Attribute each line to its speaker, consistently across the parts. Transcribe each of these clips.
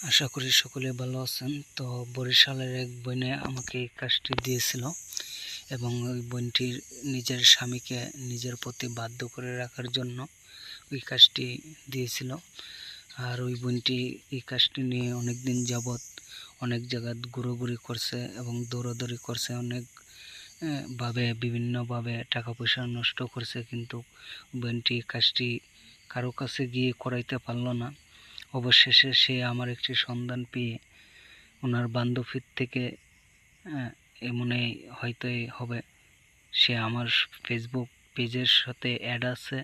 Speaker 1: আশা করি সকলে ভালো আছেন। তো বরিশালের এক বোনে আমাকে এই কাজটি দিয়েছিল এবং ওই বোনটির নিজের স্বামীকে নিজের প্রতি বাধ্য করে রাখার জন্য ওই কাজটি দিয়েছিল। আর ওই বোনটি এই কাজটি নিয়ে অনেক দিন যাবৎ অনেক জায়গা ঘুরোঘুরি করছে এবং দৌড়াদৌড়ি করছে অনেক ভাবে বিভিন্নভাবে টাকা পয়সা নষ্ট করছে। কিন্তু বোনটি কাজটি কারও কাছে গিয়ে করাইতে পারল না। অবশেষে সে আমার একটি সন্ধান পেয়ে ওনার বান্ধবীর থেকে আহ, এমনই হয়তো এই হবে। সে আমার ফেসবুক পেজের সাথে অ্যাড আছে।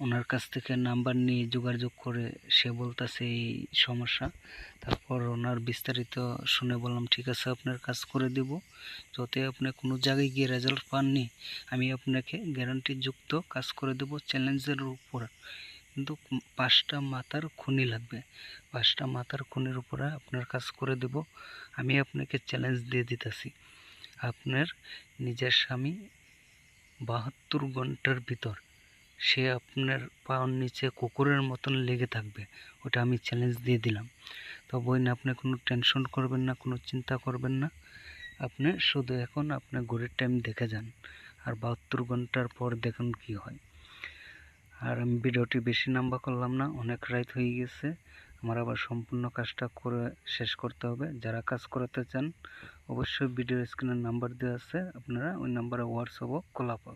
Speaker 1: ওনার কাছ থেকে নাম্বার নিয়ে যোগাযোগ করে সে বলতেছে এই সমস্যা। তারপর ওনার বিস্তারিত শুনে বললাম ঠিক আছে আপনার কাজ করে দেব। যাতে আপনি কোনো জায়গায় গিয়ে রেজাল্ট পাননি আমি আপনাকে গ্যারান্টিযুক্ত কাজ করে দেব চ্যালেঞ্জের উপর। কিন্তু পাঁচটা মাথার খুনি লাগবে। পাঁচটা মাথার খুনির উপরে আপনার কাজ করে দেব। আমি আপনাকে চ্যালেঞ্জ দিয়ে দিতেছি। আপনার নিজের স্বামী বাহাত্তর ঘণ্টার ভিতর সে আপনার পাওয়ার নিচে কুকুরের মতন লেগে থাকবে। ওটা আমি চ্যালেঞ্জ দিয়ে দিলাম। তো বইন আপনি কোনো টেনশন করবেন না, কোনো চিন্তা করবেন না। আপনি শুধু এখন আপনার ঘড়ির টাইম দেখে যান। আর বাহাত্তর ঘণ্টার পর দেখুন কি হয়। আর আমি ভিডিওটি বেশি লম্বা করলাম না, অনেক রাইত হয়ে গেছে। আমার আবার সম্পূর্ণ কাজটা করে শেষ করতে হবে। যারা কাজ করাতে চান, অবশ্যই ভিডিও স্ক্রিনের নাম্বার দেওয়া আছে। আপনারা ওই নাম্বারে হোয়াটসঅ্যাপও খোলা পাবেন।